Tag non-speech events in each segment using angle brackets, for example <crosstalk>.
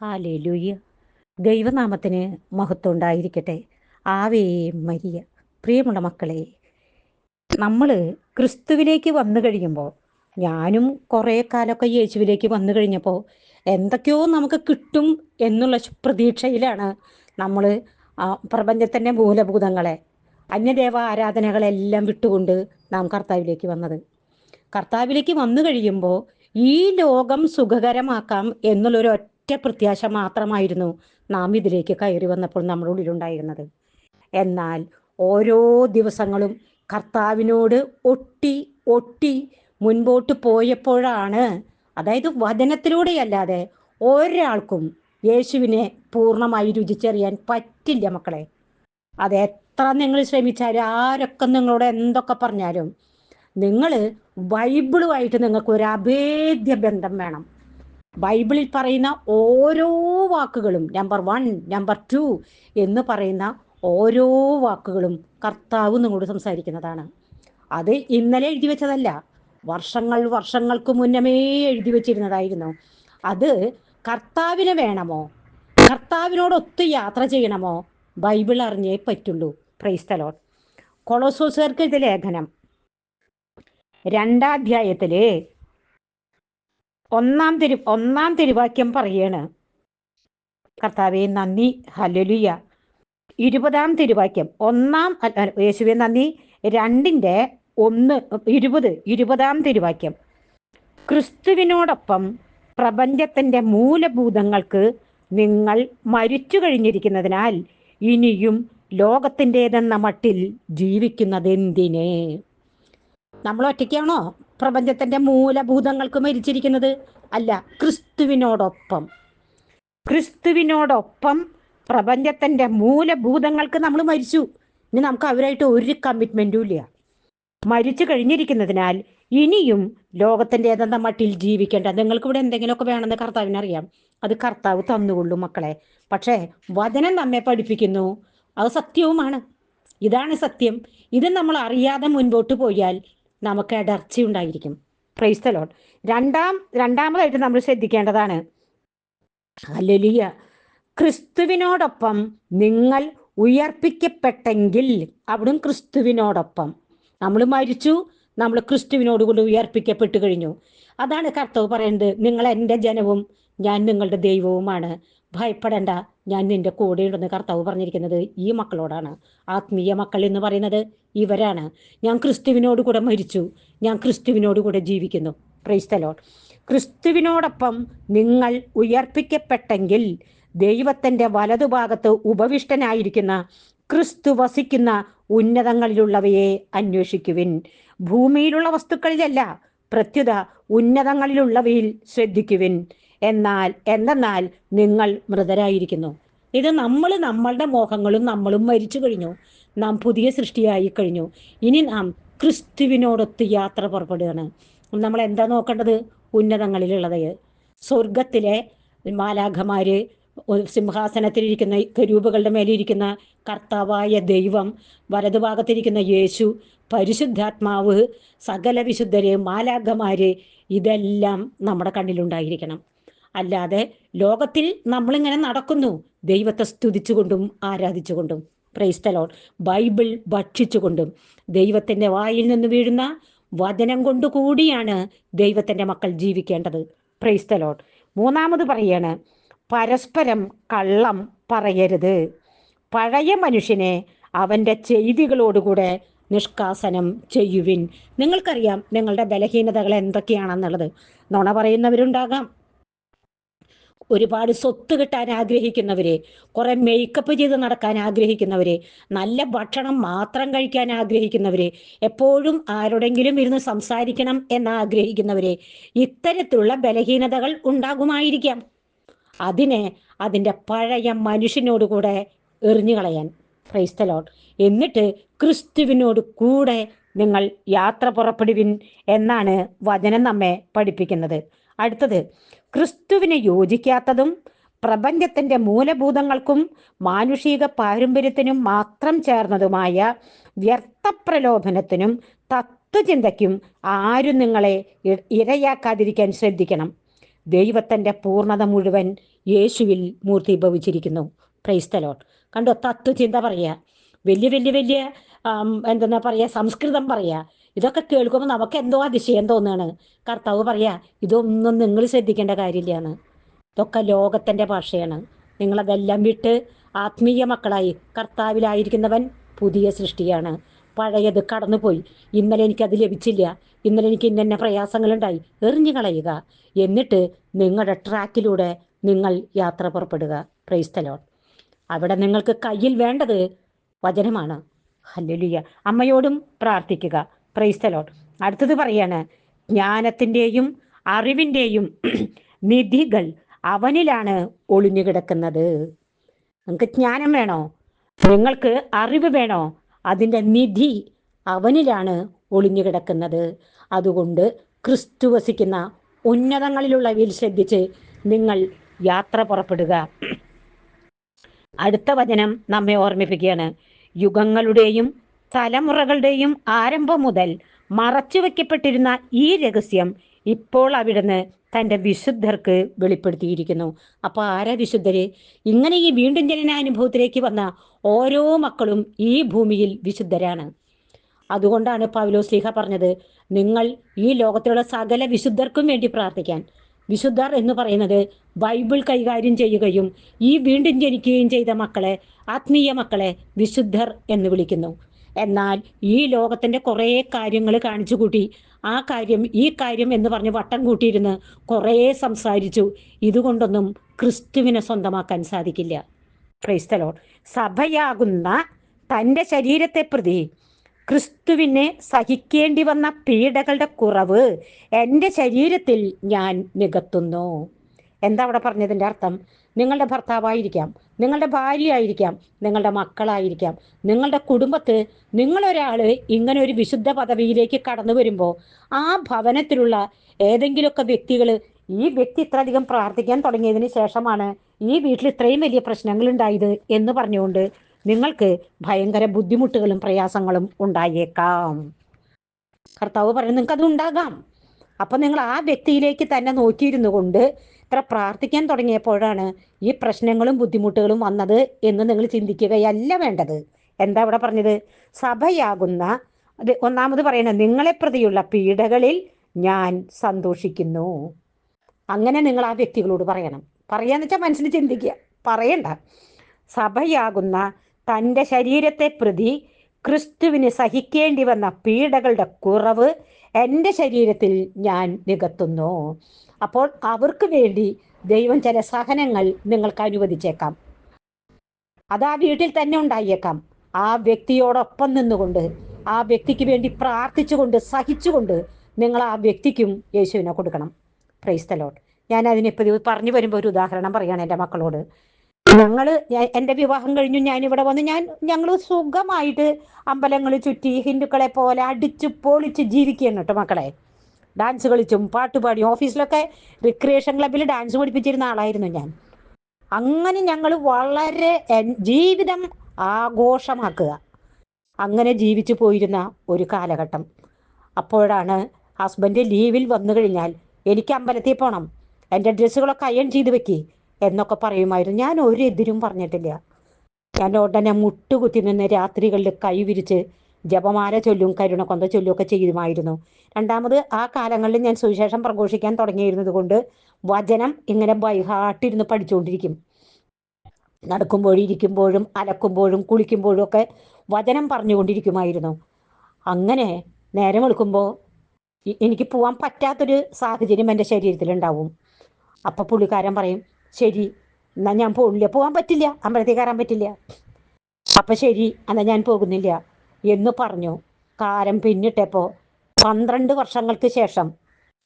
Hallelujah. ദൈവനാമത്തിന് മഹത്വം ഉണ്ടായിരിക്കട്ടെ ആവേ മരിയ. പ്രിയമുള്ള മക്കളെ നമ്മൾ ക്രിസ്തുവിലേക്ക് വന്നു കഴിയുമ്പോൾ ഞാനും കുറേ കാലമൊക്കെ യേശുവിലേക്ക് വന്നു കഴിഞ്ഞപ്പോൾ എന്തൊക്കെയോ നമുക്ക് കിട്ടും എന്നുള്ള പ്രതീക്ഷയിലാണ് നമ്മൾ പ്രപഞ്ചത്തിന്റെ മൂലഭൂതങ്ങളെ അന്യദേവ ആരാധനകളെല്ലാം വിട്ടുകൊണ്ട് നാം കർത്താവിലേക്ക് വന്നത്. കർത്താവിലേക്ക് വന്നു കഴിയുമ്പോൾ ഈ ലോകം സുഖകരമാക്കാം എന്നുള്ളൊരു ഒറ്റ പ്രത്യാശ മാത്രമായിരുന്നു നാം ഇതിലേക്ക് കയറി വന്നപ്പോൾ നമ്മുടെ ഉള്ളിലുണ്ടായിരുന്നത്. എന്നാൽ ഓരോ ദിവസങ്ങളും കർത്താവിനോട് ഒട്ടി ഒട്ടി മുൻപോട്ട് പോയപ്പോഴാണ് അതായത് വചനത്തിലൂടെയല്ലാതെ ഒരാൾക്കും യേശുവിനെ പൂർണമായി രുചിച്ചറിയാൻ പറ്റില്ല മക്കളെ. അത് എത്ര നിങ്ങൾ ശ്രമിച്ചാലും ആരൊക്കെ നിങ്ങളോട് എന്തൊക്കെ പറഞ്ഞാലും നിങ്ങൾ ബൈബിളുമായിട്ട് നിങ്ങൾക്ക് ഒരു അഭേദ്യ ബന്ധം വേണം. ബൈബിളിൽ പറയുന്ന ഓരോ വാക്കുകളും നമ്പർ വൺ നമ്പർ ടു എന്ന് പറയുന്ന ഓരോ വാക്കുകളും കർത്താവ് നിങ്ങളോട് സംസാരിക്കുന്നതാണ്. അത് ഇന്നലെ എഴുതി വെച്ചതല്ല വർഷങ്ങൾ വർഷങ്ങൾക്ക് മുന്നമേ എഴുതി വെച്ചിരുന്നതായിരുന്നു. അത് കർത്താവിന് വേണമോ? കർത്താവിനോടൊത്ത് യാത്ര ചെയ്യണമോ? ബൈബിൾ അറിഞ്ഞേ പറ്റുള്ളൂ. പ്രൈസ്തലോൺ കൊളോസോസുകാർക്ക് ഇത് ലേഖനം. രണ്ടാധ്യായത്തിൽ ഒന്നാം തിരു ഒന്നാം തിരുവാക്യം പറയാണ്. കർത്താവെ നന്ദി. ഹലലുയ ഇരുപതാം തിരുവാക്യം. ഒന്നാം യേശുവെ നന്ദി. രണ്ടിന്റെ ഒന്ന് ഇരുപത് ഇരുപതാം തിരുവാക്യം. ക്രിസ്തുവിനോടൊപ്പം പ്രപഞ്ചത്തിന്റെ മൂലഭൂതങ്ങൾക്ക് നിങ്ങൾ മരിച്ചു കഴിഞ്ഞിരിക്കുന്നതിനാൽ ഇനിയും ലോകത്തിന്റെതെന്ന മട്ടിൽ ജീവിക്കുന്നത് എന്തിനെ നമ്മൾ ഒറ്റയ്ക്കാണോ? പ്രപഞ്ചത്തിന്റെ മൂലഭൂതങ്ങൾക്ക് മരിച്ചിരിക്കുന്നത് അല്ല ക്രിസ്തുവിനോടൊപ്പം. ക്രിസ്തുവിനോടൊപ്പം പ്രപഞ്ചത്തിന്റെ മൂലഭൂതങ്ങൾക്ക് നമ്മൾ മരിച്ചു. ഇനി നമുക്ക് അവരായിട്ട് ഒരു കമ്മിറ്റ്മെന്റും ഇല്ല. മരിച്ചു കഴിഞ്ഞിരിക്കുന്നതിനാൽ ഇനിയും ലോകത്തിന്റെ ഏതെന്ന മട്ടിൽ ജീവിക്കേണ്ട? നിങ്ങൾക്ക് ഇവിടെ എന്തെങ്കിലുമൊക്കെ വേണമെന്ന് കർത്താവിനറിയാം അത് കർത്താവ് തന്നുകൊള്ളും മക്കളെ. പക്ഷേ വചനം നമ്മെ പഠിപ്പിക്കുന്നു. അത് സത്യവുമാണ്. ഇതാണ് സത്യം. ഇത് നമ്മൾ അറിയാതെ മുൻപോട്ട് പോയാൽ നമുക്ക് ഇടർച്ച ഉണ്ടായിരിക്കും. ക്രൈസ്തലോൺ രണ്ടാം രണ്ടാമതായിട്ട് നമ്മൾ ശ്രദ്ധിക്കേണ്ടതാണ് അലലിയ ക്രിസ്തുവിനോടൊപ്പം നിങ്ങൾ ഉയർപ്പിക്കപ്പെട്ടെങ്കിൽ അവിടും ക്രിസ്തുവിനോടൊപ്പം. നമ്മൾ മരിച്ചു നമ്മൾ ക്രിസ്തുവിനോട് കൂടി ഉയർപ്പിക്കപ്പെട്ടു കഴിഞ്ഞു. അതാണ് കർത്താവ് പറയുന്നത്. നിങ്ങൾ എന്റെ ജനവും ഞാൻ നിങ്ങളുടെ ദൈവവുമാണ്. ഭയപ്പെടേണ്ട. ഞാൻ നിന്റെ കൂടെയുണ്ടെന്ന് കർത്താവ് പറഞ്ഞിരിക്കുന്നത് ഈ മക്കളോടാണ്. ആത്മീയ മക്കൾ എന്ന് പറയുന്നത് ഇവരാണ്. ഞാൻ ക്രിസ്തുവിനോട് കൂടെ മരിച്ചു. ഞാൻ ക്രിസ്തുവിനോട് കൂടെ ജീവിക്കുന്നു. ക്രൈസ്തലോൺ ക്രിസ്തുവിനോടൊപ്പം നിങ്ങൾ ഉയർപ്പിക്കപ്പെട്ടെങ്കിൽ ദൈവത്തിന്റെ വലതുഭാഗത്ത് ഉപവിഷ്ടനായിരിക്കുന്ന ക്രിസ്തു വസിക്കുന്ന ഉന്നതങ്ങളിലുള്ളവയെ അന്വേഷിക്കുവിൻ. ഭൂമിയിലുള്ള വസ്തുക്കളിലല്ല പ്രത്യുത ഉന്നതങ്ങളിലുള്ളവയിൽ ശ്രദ്ധിക്കുവിൻ. എന്നാൽ എന്തെന്നാൽ നിങ്ങൾ മൃതരായിരിക്കുന്നു. ഇത് നമ്മൾ നമ്മളുടെ മോഹങ്ങളും നമ്മളും മരിച്ചു കഴിഞ്ഞു. നാം പുതിയ സൃഷ്ടിയായി കഴിഞ്ഞു. ഇനി നാം ക്രിസ്തുവിനോടൊത്ത് യാത്ര പുറപ്പെടുകയാണ്. നമ്മൾ എന്താ നോക്കേണ്ടത്? ഉന്നതങ്ങളിലുള്ളത്. സ്വർഗത്തിലെ മാലാഖമാര് സിംഹാസനത്തിലിരിക്കുന്ന കരൂപകളുടെ മേലിരിക്കുന്ന കർത്താവായ ദൈവം വലതുഭാഗത്തിരിക്കുന്ന യേശു പരിശുദ്ധാത്മാവ് സകല വിശുദ്ധര് മാലാഖമാര് ഇതെല്ലാം നമ്മുടെ കണ്ണിലുണ്ടായിരിക്കണം. അല്ലാതെ ലോകത്തിൽ നമ്മളിങ്ങനെ നടക്കുന്നു. ദൈവത്തെ സ്തുതിച്ചുകൊണ്ടും ആരാധിച്ചുകൊണ്ടും. പ്രൈസ്തലോൺ ബൈബിൾ ഭക്ഷിച്ചുകൊണ്ടും. ദൈവത്തിന്റെ വായിൽ നിന്ന് വീഴുന്ന വചനം കൊണ്ട് കൂടിയാണ് ദൈവത്തിന്റെ മക്കൾ ജീവിക്കേണ്ടത്. പ്രൈസ്തലോൺ മൂന്നാമത് പറയാണ് പരസ്പരം കള്ളം പറയരുത്. പഴയ മനുഷ്യനെ അവന്റെ ചെയ്തികളോടുകൂടെ നിഷ്കാസനം ചെയ്യുവിൻ. നിങ്ങൾക്കറിയാം നിങ്ങളുടെ ബലഹീനതകൾ എന്തൊക്കെയാണെന്നുള്ളത്. നുണ പറയുന്നവരുണ്ടാകാം. ഒരുപാട് സ്വത്ത് കിട്ടാൻ ആഗ്രഹിക്കുന്നവരെ കുറെ മേക്കപ്പ് ചെയ്ത് നടക്കാൻ ആഗ്രഹിക്കുന്നവരെ നല്ല ഭക്ഷണം മാത്രം കഴിക്കാൻ ആഗ്രഹിക്കുന്നവരെ എപ്പോഴും ആരോടെങ്കിലും ഇരുന്ന് സംസാരിക്കണം എന്ന് ആഗ്രഹിക്കുന്നവരെ ഇത്തരത്തിലുള്ള ബലഹീനതകൾ ഉണ്ടാകുമായിരിക്കാം. അതിനെ അതിന്റെ പഴയ മനുഷ്യനോട് കൂടെ എറിഞ്ഞു കളയാൻ. ക്രൈസ്തലോൺ എന്നിട്ട് ക്രിസ്തുവിനോട് കൂടെ നിങ്ങൾ യാത്ര പുറപ്പെടുവിൻ എന്നാണ് വചനം നമ്മെ പഠിപ്പിക്കുന്നത്. അടുത്തത് ക്രിസ്തുവിനെ യോജിക്കാത്തതും പ്രപഞ്ചത്തിന്റെ മൂലഭൂതങ്ങൾക്കും മാനുഷിക പാരമ്പര്യത്തിനും മാത്രം ചേർന്നതുമായ വ്യർത്ഥപ്രലോഭനത്തിനും തത്വചിന്തയ്ക്കും ആരും നിങ്ങളെ ഇരയാക്കാതിരിക്കാൻ ശ്രദ്ധിക്കണം. ദൈവത്തിന്റെ പൂർണത മുഴുവൻ യേശുവിൽ മൂർത്തിഭവിച്ചിരിക്കുന്നു. പ്രൈസ്തലോട്ട് കണ്ടോ തത്വചിന്ത പറയുക. വലിയ വലിയ വലിയ എന്തെന്നാ പറയുക സംസ്കൃതം പറയുക. ഇതൊക്കെ കേൾക്കുമ്പോൾ നമുക്ക് എന്തോ അതിശയം തോന്നുകയാണ് കർത്താവ് പറയാ ഇതൊന്നും നിങ്ങൾ ശ്രദ്ധിക്കേണ്ട കാര്യമില്ലാണ് ഇതൊക്കെ ലോകത്തിന്റെ ഭാഷയാണ്. നിങ്ങളതെല്ലാം വിട്ട് ആത്മീയ മക്കളായി കർത്താവിലായിരിക്കുന്നവൻ പുതിയ സൃഷ്ടിയാണ്. പഴയത് കടന്നുപോയി. ഇന്നലെ എനിക്കത് ലഭിച്ചില്ല. ഇന്നലെ എനിക്ക് ഇന്ന പ്രയാസങ്ങളുണ്ടായി. എറിഞ്ഞു കളയുക. എന്നിട്ട് നിങ്ങളുടെ ട്രാക്കിലൂടെ നിങ്ങൾ യാത്ര പുറപ്പെടുക. പ്രൈസ്തലോൺ അവിടെ നിങ്ങൾക്ക് കയ്യിൽ വേണ്ടത് വചനമാണ്. ഹല്ലുലിയ. അമ്മയോടും പ്രാർത്ഥിക്കുക. പ്രൈസ്തലോൺ അടുത്തത് പറയാണ് ജ്ഞാനത്തിന്റെയും അറിവിന്റെയും <clears throat> നിധികൾ അവനിലാണ് ഒളിഞ്ഞു കിടക്കുന്നത്. നിങ്ങൾക്ക് ജ്ഞാനം വേണോ? നിങ്ങൾക്ക് അറിവ് വേണോ? അതിന്റെ നിധി അവനിലാണ് ഒളിഞ്ഞു കിടക്കുന്നത്. അതുകൊണ്ട് ക്രിസ്തു വസിക്കുന്ന ഉന്നതങ്ങളിലുള്ളവയിൽ ശ്രദ്ധിച്ച് നിങ്ങൾ യാത്ര പുറപ്പെടുക. <clears throat> അടുത്ത വചനം നമ്മെ ഓർമ്മിപ്പിക്കുകയാണ്. യുഗങ്ങളുടെയും തലമുറകളുടെയും ആരംഭം മുതൽ മറച്ചു വയ്ക്കപ്പെട്ടിരുന്ന ഈ രഹസ്യം ഇപ്പോൾ അവിടുന്ന് തന്റെ വിശുദ്ധർക്ക് വെളിപ്പെടുത്തിയിരിക്കുന്നു. അപ്പോൾ ആരാ വിശുദ്ധര്? ഇങ്ങനെ ഈ വീണ്ടും ജനനാനുഭവത്തിലേക്ക് വന്ന ഓരോ മക്കളും ഈ ഭൂമിയിൽ വിശുദ്ധരാണ്. അതുകൊണ്ടാണ് പൗലോ സ്ലീഹ പറഞ്ഞത് നിങ്ങൾ ഈ ലോകത്തിലുള്ള സകല വിശുദ്ധർക്കും വേണ്ടി പ്രാർത്ഥിക്കാൻ. വിശുദ്ധർ എന്ന് പറയുന്നത് ബൈബിൾ കൈകാര്യം ചെയ്യുകയും ഈ വീണ്ടും ജനിക്കുകയും ചെയ്ത മക്കളെ ആത്മീയ മക്കളെ വിശുദ്ധർ എന്ന് വിളിക്കുന്നു. എന്നാൽ ഈ ലോകത്തിന്റെ കുറേ കാര്യങ്ങൾ കാണിച്ചു കൂട്ടി ആ കാര്യം ഈ കാര്യം എന്ന് പറഞ്ഞ് വട്ടം കൂട്ടിയിരുന്ന് കുറേ സംസാരിച്ചു. ഇതുകൊണ്ടൊന്നും ക്രിസ്തുവിനെ സ്വന്തമാക്കാൻ സാധിക്കില്ല. ക്രൈസ്തലോൺ സഭയാകുന്ന തന്റെ ശരീരത്തെ പ്രതി ക്രിസ്തുവിനെ സഹിക്കേണ്ടി വന്ന പീഡകളുടെ കുറവ് എന്റെ ശരീരത്തിൽ ഞാൻ നികത്തുന്നു. എന്താ അവിടെ പറഞ്ഞതിന്റെ അർത്ഥം? നിങ്ങളുടെ ഭർത്താവായിരിക്കാം നിങ്ങളുടെ ഭാര്യയായിരിക്കാം നിങ്ങളുടെ മക്കളായിരിക്കാം. നിങ്ങളുടെ കുടുംബത്ത് നിങ്ങളൊരാൾ ഇങ്ങനെ ഒരു വിശുദ്ധ പദവിയിലേക്ക് കടന്നു വരുമ്പോൾ ആ ഭവനത്തിലുള്ള ഏതെങ്കിലുമൊക്കെ വ്യക്തികൾ ഈ വ്യക്തി ഇത്രയധികം പ്രാർത്ഥിക്കാൻ തുടങ്ങിയതിന് ശേഷമാണ് ഈ വീട്ടിൽ ഇത്രയും വലിയ പ്രശ്നങ്ങൾ ഉണ്ടായത് എന്ന് പറഞ്ഞുകൊണ്ട് നിങ്ങൾക്ക് ഭയങ്കര ബുദ്ധിമുട്ടുകളും പ്രയാസങ്ങളും ഉണ്ടായേക്കാം. കർത്താവ് പറയുന്നത് നിങ്ങൾക്ക് അത് ഉണ്ടാകാം. അപ്പം നിങ്ങൾ ആ വ്യക്തിയിലേക്ക് തന്നെ നോക്കിയിരുന്നു കൊണ്ട് ഇത്ര പ്രാർത്ഥിക്കാൻ തുടങ്ങിയപ്പോഴാണ് ഈ പ്രശ്നങ്ങളും ബുദ്ധിമുട്ടുകളും വന്നത് എന്ന് നിങ്ങൾ ചിന്തിക്കുകയല്ല വേണ്ടത്. എന്താ ഇവിടെ പറഞ്ഞത്? സഭയാകുന്ന ഒന്നാമത് പറയണത് നിങ്ങളെ പ്രതിയുള്ള പീഡകളിൽ ഞാൻ സന്തോഷിക്കുന്നു. അങ്ങനെ നിങ്ങൾ ആ വ്യക്തികളോട് പറയണം. പറയാന്ന് വെച്ചാൽ മനസ്സിൽ ചിന്തിക്കുക. പറയണ്ട. സഭയാകുന്ന തന്റെ ശരീരത്തെ പ്രതി ക്രിസ്തുവിന് സഹിക്കേണ്ടി വന്ന പീഡകളുടെ കുറവ് എന്റെ ശരീരത്തിൽ ഞാൻ നികത്തുന്നു. അപ്പോൾ അവർക്ക് വേണ്ടി ദൈവം ചില സഹനങ്ങൾ നിങ്ങൾക്ക് അനുവദിച്ചേക്കാം. അത് ആ വീട്ടിൽ തന്നെ ഉണ്ടായേക്കാം. ആ വ്യക്തിയോടൊപ്പം നിന്നുകൊണ്ട് ആ വ്യക്തിക്ക് വേണ്ടി പ്രാർത്ഥിച്ചുകൊണ്ട് സഹിച്ചുകൊണ്ട് നിങ്ങൾ ആ വ്യക്തിക്കും യേശുവിനെ കൊടുക്കണം. പ്രൈസ് തലോട്ട് ഞാൻ അതിനിപ്പോൾ പറഞ്ഞു വരുമ്പോൾ ഒരു ഉദാഹരണം പറയുകയാണ് എന്റെ മക്കളോട്. ഞങ്ങൾ എന്റെ വിവാഹം കഴിഞ്ഞു ഞാൻ ഇവിടെ വന്ന്. ഞാൻ ഞങ്ങൾ സുഖമായിട്ട് അമ്പലങ്ങൾ ചുറ്റി ഹിന്ദുക്കളെ പോലെ അടിച്ചു പൊളിച്ച് ജീവിക്കുകയാണ് കേട്ടോ മക്കളെ. ഡാൻസ് കളിച്ചും പാട്ട് ഓഫീസിലൊക്കെ റിക്രിയേഷൻ ക്ലബിൽ ഡാൻസ് പഠിപ്പിച്ചിരുന്ന ആളായിരുന്നു ഞാൻ. അങ്ങനെ ഞങ്ങൾ വളരെ ജീവിതം ആഘോഷമാക്കുക. അങ്ങനെ ജീവിച്ചു പോയിരുന്ന ഒരു കാലഘട്ടം. അപ്പോഴാണ് ഹസ്ബൻഡ് ലീവിൽ വന്നു കഴിഞ്ഞാൽ എനിക്ക് അമ്പലത്തിൽ പോകണം എന്റെ ഡ്രസ്സുകളൊക്കെ അയൺ ചെയ്ത് വെക്കി എന്നൊക്കെ പറയുമായിരുന്നു. ഞാൻ ഒരു എതിരും പറഞ്ഞിട്ടില്ല. ഞാൻ ഉടനെ മുട്ടുകുത്തി നിന്ന് രാത്രികളിൽ കൈ വിരിച്ച് ജപമാല ചൊല്ലും കരുണ കൊന്ത ചൊല്ലും ഒക്കെ ചെയ്യുമായിരുന്നു. രണ്ടാമത് ആ കാലങ്ങളിൽ ഞാൻ സുവിശേഷം പ്രഘോഷിക്കാൻ തുടങ്ങിയിരുന്നത് കൊണ്ട് വചനം ഇങ്ങനെ ബൈഹാട്ടിരുന്ന് പഠിച്ചുകൊണ്ടിരിക്കും. നടക്കുമ്പോഴും ഇരിക്കുമ്പോഴും അലക്കുമ്പോഴും കുളിക്കുമ്പോഴും ഒക്കെ വചനം പറഞ്ഞുകൊണ്ടിരിക്കുമായിരുന്നു. അങ്ങനെ നേരം എടുക്കുമ്പോൾ എനിക്ക് പോകാൻ പറ്റാത്തൊരു സാഹചര്യം എന്റെ ശരീരത്തിലുണ്ടാവും. അപ്പം പുള്ളിക്കാരൻ പറയും ശരി എന്നാൽ ഞാൻ പോകില്ല പോകാൻ പറ്റില്ല. അമ്പലത്തിൽ കയറാൻ പറ്റില്ല. അപ്പം ശരി എന്നാൽ ഞാൻ പോകുന്നില്ല. എന്ന് പറഞ്ഞു. കാരം പിന്നിട്ടപ്പോൾ പന്ത്രണ്ട് വർഷങ്ങൾക്ക് ശേഷം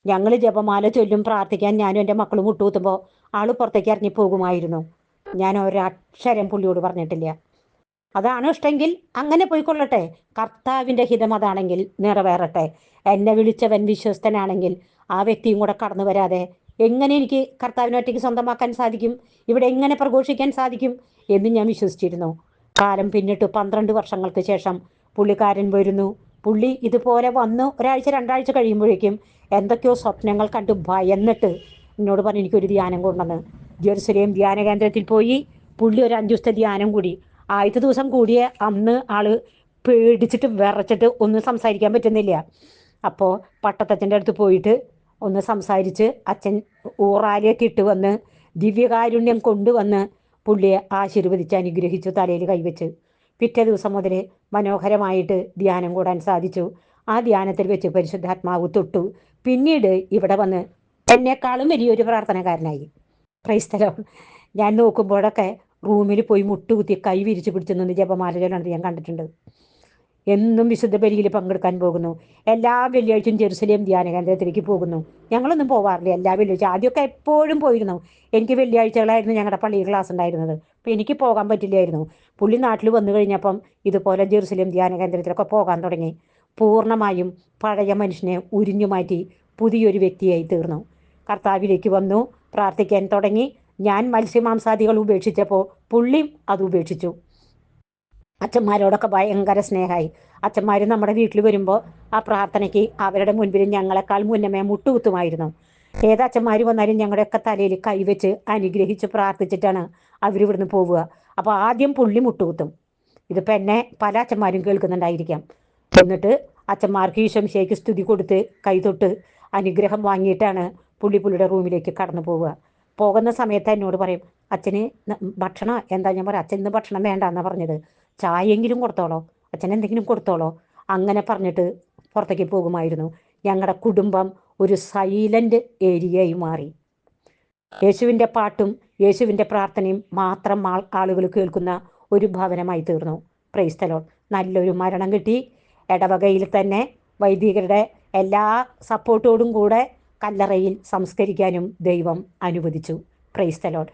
ഞങ്ങൾ ജപമാല ചൊല്ലും പ്രാർത്ഥിക്കാൻ ഞാനും എന്റെ മക്കളും മുട്ടുകുത്തുമ്പോൾ ആൾ പുറത്തേക്ക് ഇറങ്ങി പോകുമായിരുന്നു. ഞാൻ ഒരക്ഷരം പുള്ളിയോട് പറഞ്ഞിട്ടില്ല. അതാണ് ഇഷ്ടമെങ്കിൽ അങ്ങനെ പോയിക്കൊള്ളട്ടെ. കർത്താവിന്റെ ഹിതം അതാണെങ്കിൽ നിറവേറട്ടെ. എന്നെ വിളിച്ചവൻ വിശ്വസ്തനാണെങ്കിൽ ആ വ്യക്തിയും കൂടെ കടന്നു വരാതെ എങ്ങനെ എനിക്ക് കർത്താവിനെ ഒറ്റയ്ക്ക് സ്വന്തമാക്കാൻ സാധിക്കും? ഇവിടെ എങ്ങനെ പ്രഘോഷിക്കാൻ സാധിക്കും? എന്ന് ഞാൻ വിശ്വസിച്ചിരുന്നു. കാലം പിന്നിട്ട് പന്ത്രണ്ട് വർഷങ്ങൾക്ക് ശേഷം പുള്ളിക്കാരൻ വരുന്നു. പുള്ളി ഇതുപോലെ വന്ന് ഒരാഴ്ച രണ്ടാഴ്ച കഴിയുമ്പോഴേക്കും എന്തൊക്കെയോ സ്വപ്നങ്ങൾ കണ്ട് ഭയന്നിട്ട് എന്നോട് പറഞ്ഞു എനിക്കൊരു ധ്യാനം കൊണ്ടെന്ന് ജെറുസലേം ധ്യാന കേന്ദ്രത്തിൽ പോയി പുള്ളി ഒരു അഞ്ചു ദിവസത്തെ ധ്യാനം കൂടി. ആദ്യത്തെ ദിവസം കൂടിയ അന്ന് ആൾ പേടിച്ചിട്ട് വിറച്ചിട്ട് ഒന്നും സംസാരിക്കാൻ പറ്റുന്നില്ല. അപ്പോൾ പട്ടത്തച്ഛന്റെ അടുത്ത് പോയിട്ട് ഒന്ന് സംസാരിച്ച് അച്ഛൻ ഊറാലിയൊക്കെ ഇട്ട് വന്ന് ദിവ്യകാരുണ്യം കൊണ്ടുവന്ന് പുള്ളിയെ ആശീർവദിച്ച് അനുഗ്രഹിച്ചു തലയിൽ കൈവച്ച്. പിറ്റേ ദിവസം മുതൽ മനോഹരമായിട്ട് ധ്യാനം കൂടാൻ സാധിച്ചു. ആ ധ്യാനത്തിൽ വെച്ച് പരിശുദ്ധാത്മാവ് തൊട്ടു. പിന്നീട് ഇവിടെ വന്ന് എന്നെക്കാളും വലിയൊരു പ്രാർത്ഥനക്കാരനായി. ക്രൈസ്തലം ഞാൻ നോക്കുമ്പോഴൊക്കെ റൂമിൽ പോയി മുട്ടുകുത്തി കൈ വിരിച്ച് പിടിച്ചു നിന്ന് ജപമാല ചൊല്ലണത് ഞാൻ കണ്ടിട്ടുണ്ട്. എന്നും വിശുദ്ധ ബലിയിൽ പങ്കെടുക്കാൻ പോകുന്നു. എല്ലാ വെള്ളിയാഴ്ചയും ജെറുസലേം ധ്യാന കേന്ദ്രത്തിലേക്ക് പോകുന്നു. ഞങ്ങളൊന്നും പോവാറില്ല. എല്ലാ വെള്ളിയാഴ്ച ആദ്യമൊക്കെ എപ്പോഴും പോയിരുന്നു. എനിക്ക് വെള്ളിയാഴ്ചകളായിരുന്നു ഞങ്ങളുടെ പള്ളിയിൽ ക്ലാസ് ഉണ്ടായിരുന്നത്. അപ്പം എനിക്ക് പോകാൻ പറ്റില്ലായിരുന്നു. പുള്ളി നാട്ടിൽ വന്നു കഴിഞ്ഞപ്പം ഇതുപോലെ ജെറുസലേം ധ്യാന കേന്ദ്രത്തിലൊക്കെ പോകാൻ തുടങ്ങി. പൂർണമായും പഴയ മനുഷ്യനെ ഉരിഞ്ഞു മാറ്റി പുതിയൊരു വ്യക്തിയായി തീർന്നു. കർത്താവിലേക്ക് വന്നു പ്രാർത്ഥിക്കാൻ തുടങ്ങി. ഞാൻ മത്സ്യമാംസാദികൾ ഉപേക്ഷിച്ചപ്പോൾ പുള്ളിയും അത് ഉപേക്ഷിച്ചു. അച്ഛന്മാരോടൊക്കെ ഭയങ്കര സ്നേഹമായി അച്ഛന്മാർ നമ്മുടെ വീട്ടിൽ വരുമ്പോൾ ആ പ്രാർത്ഥനയ്ക്ക് അവരുടെ മുൻപിൽ ഞങ്ങളെക്കാൾ മുന്നമേ മുട്ടുകുത്തുമായിരുന്നു. ഏതച്ഛന്മാർ വന്നാലും ഞങ്ങളുടെയൊക്കെ തലയിൽ കൈവച്ച് അനുഗ്രഹിച്ച് പ്രാർത്ഥിച്ചിട്ടാണ് അവരിവിടുന്ന് പോവുക. അപ്പോൾ ആദ്യം പുള്ളി മുട്ടുകുത്തും. ഇതിപ്പോൾ എന്നെ പല അച്ഛന്മാരും കേൾക്കുന്നുണ്ടായിരിക്കാം. എന്നിട്ട് അച്ഛന്മാർക്ക് ഈശംശയ്ക്ക് സ്തുതി കൊടുത്ത് കൈതൊട്ട് അനുഗ്രഹം വാങ്ങിയിട്ടാണ് പുള്ളി പുള്ളിയുടെ റൂമിലേക്ക് കടന്നു പോവുക. പോകുന്ന സമയത്ത് എന്നോട് പറയും അച്ഛന് ഭക്ഷണം എന്താ ഞാൻ പറയാം അച്ഛൻ ഇന്ന് ഭക്ഷണം വേണ്ട എന്നാ പറഞ്ഞത്. ചായയെങ്കിലും കൊടുത്തോളോ. അച്ഛൻ എന്തെങ്കിലും കൊടുത്തോളോ. അങ്ങനെ പറഞ്ഞിട്ട് പുറത്തേക്ക് പോകുമായിരുന്നു. ഞങ്ങളുടെ കുടുംബം ഒരു സൈലന്റ് ഏരിയയായി മാറി. യേശുവിന്റെ പാട്ടും യേശുവിന്റെ പ്രാർത്ഥനയും മാത്രം ആളുകൾ കേൾക്കുന്ന ഒരു ഭവനമായി തീർന്നു. പ്രൈസ്തലോൺ നല്ലൊരു മരണം കിട്ടി. ഇടവകയിൽ തന്നെ വൈദികരുടെ എല്ലാ സപ്പോർട്ടോടും കൂടെ കല്ലറയിൽ സംസ്കരിക്കാനും ദൈവം അനുവദിച്ചു. പ്രൈസ്തലോൺ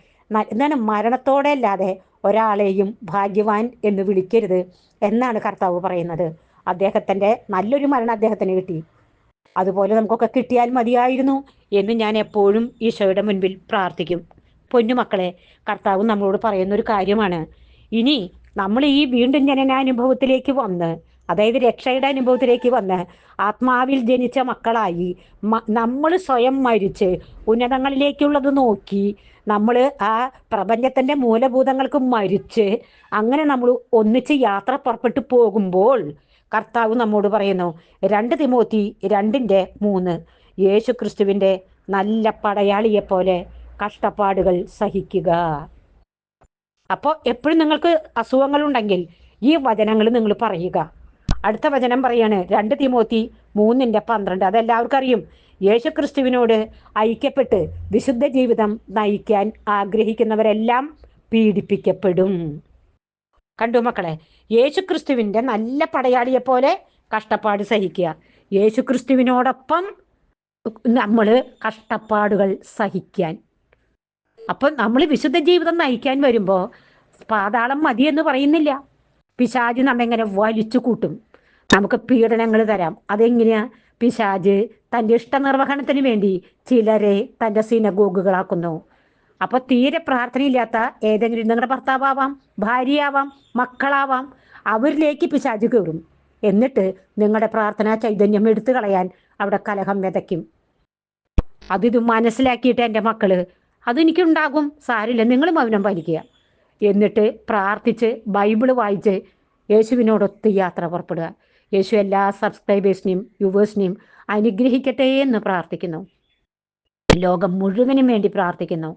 എന്താണ് മരണത്തോടെ അല്ലാതെ ഒരാളെയും ഭാഗ്യവാൻ എന്ന് വിളിക്കരുത് എന്നാണ് കർത്താവ് പറയുന്നത്. അദ്ദേഹത്തിന്റെ നല്ലൊരു മരണം അദ്ദേഹത്തിന് കിട്ടി. അതുപോലെ നമുക്കൊക്കെ കിട്ടിയാൽ മതിയായിരുന്നു എന്ന് ഞാൻ എപ്പോഴും ഈശോയുടെ മുൻപിൽ പ്രാർത്ഥിക്കും. പൊന്നുമക്കളെ കർത്താവ് നമ്മളോട് പറയുന്ന ഒരു കാര്യമാണ്. ഇനി നമ്മൾ ഈ വീണ്ടും ജനനാനുഭവത്തിലേക്ക് വന്ന് അതായത് രക്ഷയുടെ അനുഭവത്തിലേക്ക് വന്ന് ആത്മാവിൽ ജനിച്ച മക്കളായി നമ്മൾ സ്വയം മരിച്ച് ഉന്നതങ്ങളിലേക്കുള്ളത് നോക്കി നമ്മൾ ആ പ്രപഞ്ചത്തിന്റെ മൂലഭൂതങ്ങൾക്ക് മരിച്ച് അങ്ങനെ നമ്മൾ ഒന്നിച്ച് യാത്ര പുറപ്പെട്ടു പോകുമ്പോൾ കർത്താവ് നമ്മോട് പറയുന്നു രണ്ട് തിമോത്തി രണ്ടിന്റെ മൂന്ന്. യേശു ക്രിസ്തുവിന്റെ നല്ല പടയാളിയെപ്പോലെ കഷ്ടപ്പാടുകൾ സഹിക്കുക. അപ്പോൾ എപ്പോഴും നിങ്ങൾക്ക് അസുഖങ്ങളുണ്ടെങ്കിൽ ഈ വചനങ്ങൾ നിങ്ങൾ പറയുക. അടുത്ത വചനം പറയാണ് രണ്ട് തിമോത്തി മൂന്നിന്റെ പന്ത്രണ്ട്. അതെല്ലാവർക്കും അറിയും. യേശുക്രിസ്തുവിനോട് ഐക്യപ്പെട്ട് വിശുദ്ധ ജീവിതം നയിക്കാൻ ആഗ്രഹിക്കുന്നവരെല്ലാം പീഡിപ്പിക്കപ്പെടും. കണ്ടു മക്കളെ യേശുക്രിസ്തുവിന്റെ നല്ല പടയാളിയെ പോലെ കഷ്ടപ്പാട് സഹിക്കുക. യേശുക്രിസ്തുവിനോടൊപ്പം നമ്മൾ കഷ്ടപ്പാടുകൾ സഹിക്കാൻ. അപ്പം നമ്മൾ വിശുദ്ധ ജീവിതം നയിക്കാൻ വരുമ്പോൾ പാതാളം മതി എന്ന് പറയുന്നില്ല. പിശാജ് നമ്മെങ്ങനെ വലിച്ചു കൂട്ടും? നമുക്ക് പീഡനങ്ങൾ തരാം. അതെങ്ങനെയാ? പിശാജ് തന്റെ ഇഷ്ടനിർവഹണത്തിന് വേണ്ടി ചിലരെ തന്റെ സിനഗോഗുകളാക്കുന്നു അപ്പോൾ തീരെ പ്രാർത്ഥനയില്ലാത്ത ഏതെങ്കിലും നിങ്ങളുടെ ഭർത്താവാം ഭാര്യയാവാം മക്കളാവാം അവരിലേക്ക് പിശാജ് കയറും. എന്നിട്ട് നിങ്ങളുടെ പ്രാർത്ഥനാ ചൈതന്യം എടുത്തു കളയാൻ അവിടെ കലഹം വിതയ്ക്കും. അതിത് മനസ്സിലാക്കിയിട്ട് എന്റെ മക്കൾ അതെനിക്കുണ്ടാകും സാരില്ല നിങ്ങളും മൗനം പാലിക്കുക. എന്നിട്ട് പ്രാർത്ഥിച്ച് ബൈബിൾ വായിച്ച് യേശുവിനോടൊത്ത് യാത്ര പുറപ്പെടുക. യേശു എല്ലാ സബ്സ്ക്രൈബേഴ്സിനെയും യുവേഴ്സിനെയും അനുഗ്രഹിക്കട്ടെ എന്ന് പ്രാർത്ഥിക്കുന്നു. ലോകം മുഴുവനും വേണ്ടി പ്രാർത്ഥിക്കുന്നു.